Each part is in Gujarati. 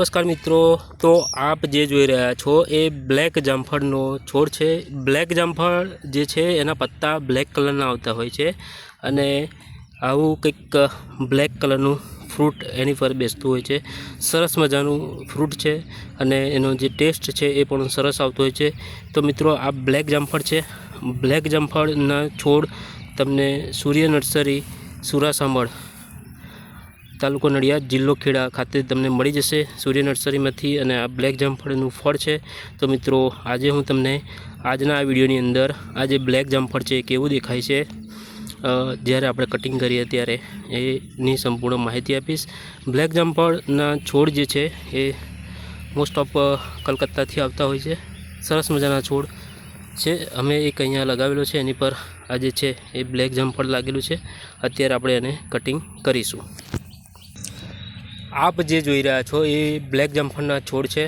નમસ્કાર મિત્રો, તો આપ જે જોઈ રહ્યા છો એ બ્લેક જામફળનો છોડ છે. બ્લેક જામફળ જે છે એના પત્તા બ્લેક કલરના આવતા હોય છે અને આવું કંઈક બ્લેક કલરનું ફ્રૂટ એની પર બેસતું હોય છે. સરસ મજાનું ફ્રૂટ છે અને એનો જે ટેસ્ટ છે એ પણ સરસ આવતો હોય છે. તો મિત્રો, આ બ્લેક જામફળ છે. બ્લેક જામફળના છોડ તમને સૂર્ય નર્સરી સુરાસામળ તાલુકો નડિયાદ જિલ્લો ખેડા ખાતે તમને મળી જશે સૂર્ય નર્સરીમાંથી અને આ બ્લેક જામફળનું ફળ છે. તો મિત્રો, આજે હું તમને આજના આ વિડીયોની અંદર આ જે બ્લેક જામફળ છે એ કેવું દેખાય છે જ્યારે આપણે કટિંગ કરીએ ત્યારે એની સંપૂર્ણ માહિતી આપીશ. બ્લેક જામફળના છોડ જે છે એ મોસ્ટ ઓફ કલકત્તાથી આવતા હોય છે. સરસ મજાના છોડ છે. અમે એક અહીંયા લગાવેલો છે, એની પર આજે છે એ બ્લેક જામફળ લાગેલું છે. અત્યારે આપણે એને કટિંગ કરીશું. આપ જે જોઈ રહ્યા છો એ બ્લેક જામફળના છોડ છે.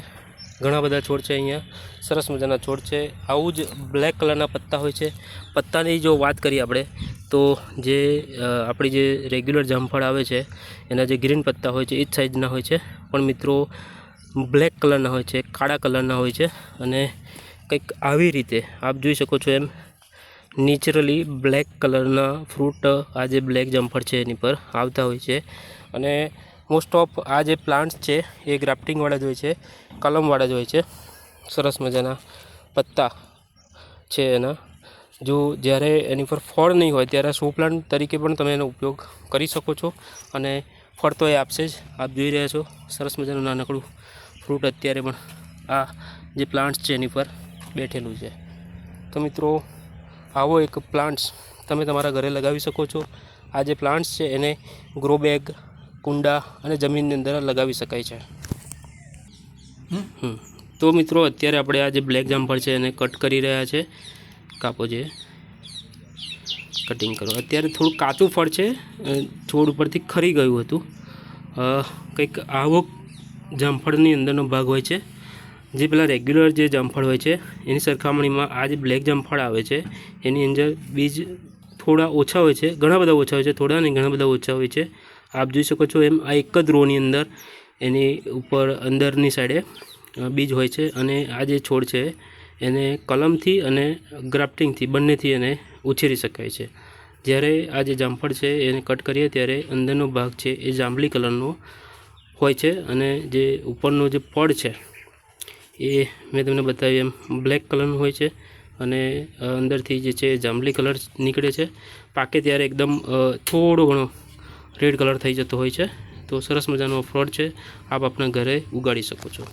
ઘણા બધા છોડ છે અહીંયા. સરસ મજાના છોડ છે. આવું જ બ્લેક કલરના પત્તા હોય છે. પત્તાની જો વાત કરીએ આપણે, તો જે આપણી જે રેગ્યુલર જામફળ આવે છે, એના જે ગ્રીન પત્તા હોય છે, એ જ સાઇઝના હોય છે. પણ મિત્રો, બ્લેક કલરના હોય છે, કાળા કલરના હોય છે અને કંઈક આવી રીતે, આપ જોઈ શકો છો એમ, નેચરલી બ્લેક કલરના ફ્રૂટ, આ જે બ્લેક જમ્ફર છે એની પર આવતા હોય છે. અને મોસ્ટ ઓફ આ જે પ્લાન્ટ્સ છે, એ ગ્રાફ્ટિંગવાળા જ હોય છે, કલમવાળા જ હોય છે. સરસ મજાના પત્તા છે એના. જો જ્યારે એની પર ફળ નહીં હોય, ત્યારે શો પ્લાન્ટ તરીકે પણ તમે એનો ઉપયોગ કરી શકો છો અને ફળ તો એ આપશે જ. આપ જોઈ રહ્યા છો, સરસ મજાનું નાનકડું ફ્રૂટ અત્યારે પણ આ જે પ્લાન્ટ્સ છે એની પર બેઠેલું છે. તો મિત્રો, આવો એક પ્લાન્ટ્સ તમે તમારા ઘરે લગાવી શકો છો. આ જે પ્લાન્ટ્સ છે, એને ગ્રો બેગ કુંડા અને જમીનની અંદર લગાવી શકાય છે. તો મિત્રો અત્યારે આપણે આ જે બ્લેક જામફળ છે એને કટ કરી રહ્યા છે. કાપો જે. કટિંગ કરો. અત્યારે થોડું કાચું ફળ છે છોડ ઉપરથી ખરી ગયું હતું. કંઈક આવો જામફળની અંદરનો ભાગ હોય છે. જે પેલા રેગ્યુલર જે જામફળ હોય છે એની સરખામણીમાં આ જે બ્લેક જામફળ આવે છે એની અંદર બીજ થોડા ઓછા હોય છે ઘણા બધા ઓછા હોય છે થોડા નહીં ઘણા બધા ઓછા હોય છે. આપ જોઈ શકો છો એમ આ એક જ રોની અંદર, એની ઉપર અંદરની સાઈડે બીજ હોય છે અને આ જે છોડ છે, એને કલમથી અને ગ્રાફ્ટિંગથી બંનેથી એને ઉછેરી શકાય છે. જ્યારે આ જે જામફળ છે એને કટ કરીએ ત્યારે અંદરનો ભાગ છે એ જાંબલી કલરનો હોય છે અને જે ઉપરનો જે પડ છે એ મેં તમને બતાવ્યું એમ બ્લેક કલરનું હોય છે અને અંદરથી જે છે જાંબલી કલર નીકળે છે. પાકે ત્યારે એકદમ થોડો ઘણો રેડ કલર થઈ જતો હોય છે. તો સરસ મજાનો ફ્રોડ છે. આપ આપણા ઘરે ઉગાડી શકો છો.